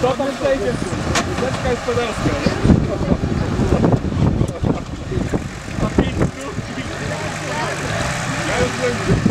To tam przejdzie. Rzeczka gospodarska. A Thank you.